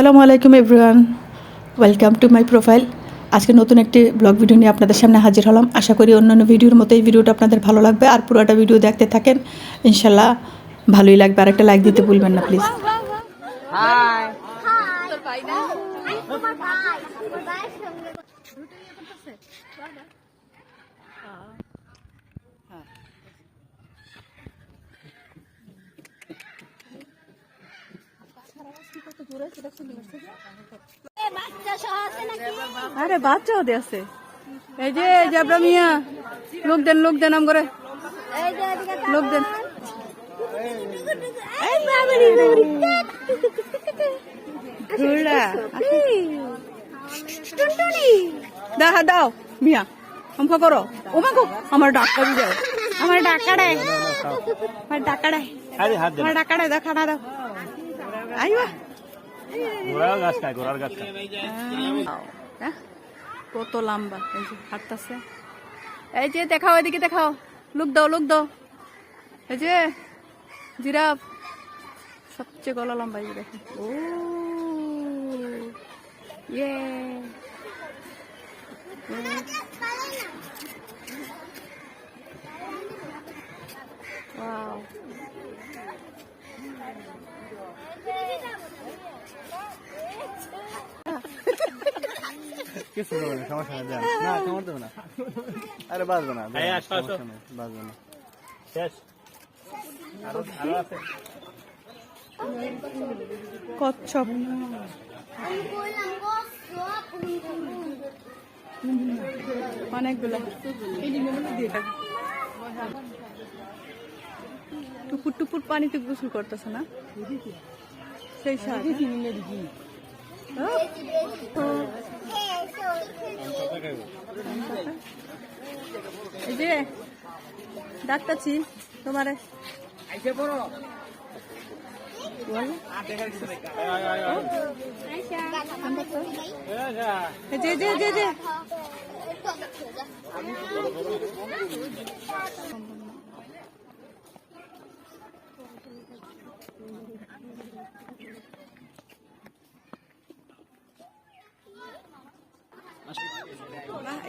আসসালামু আলাইকুম everyone. Welcome to my profile আজকে নতুন একটি ব্লগ ভিডিও নিয়ে আপনাদের সামনে হাজির হলাম। আশা করি অন্যান্য ভিডিওর মতো এই ভিডিওটা আপনাদের ভালো লাগবে। আর পুরোটা ভিডিও দেখতে থাকেন। ইনশাল্লাহ ভালোই লাগবে। আর একটা লাইক দিতে ভুলবেন না প্লিজ হাই বাচ্চা আছে আরে বাচ্চাও দিয়ে আছে। এই যে জাবরা মিয়া লোক দেন লোক দেন আম করে এই যে এদিকে তাকান। লোক দেন দেখা দাও মিয়া অঙ্ক করো। ও মা আমার ডাক্তার যাও। আমার ডাকাড়ায় আমার ডাকাড়ায় আমার ডাকাড়ায় দেখা না দাও আইবা। ঘোড়ার গাছ খায় ঘোড়ার গাছ হ্যাঁ, কত লম্বা এই যে হাঁটতেছে। এই যে দেখাও এদিকে দেখাও। লুক দাও লুক দাও। এই যে জিরাফ। সবচেয়ে গলা লম্বা এই দেখো। ও ইয়ে। ওয়াও। কিছু না সমস্যা নেই দেন। না তোমার দেবে না। আরে না সমস্যা নেই, না। শেষ। আরও আরও আছে। কচ্ছপ। অনেকগুলো। টুপুর টুপুর পানিতে গোসল করতেছে না? সেই সার। এই যে ডাক্তারছি তোমারে। যে যে যে যে।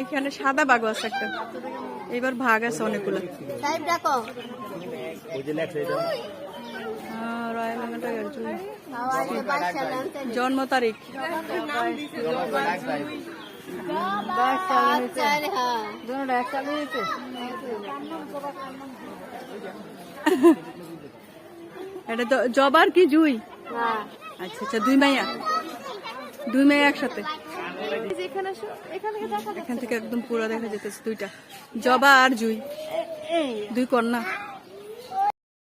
এখানে সাদা বাঘ আছে একটা। এবার ভাগ আছে অনেকগুলো। সাহেব ডাকো ওই যে লেখছে এটা ah, royal Bengal tiger zoo. আওয়াজ বাচ্চা নাম জন্ম তারিখ হ্যাঁ। এটা জবার কি জুই? হ্যাঁ। আচ্ছা আচ্ছা দুই মাইয়া। দুই মাইয়া একসাথে। এখান থেকে একদম পুরো দেখা যেতেছে দুইটা। জবা আর জুই। দুই কন্যা।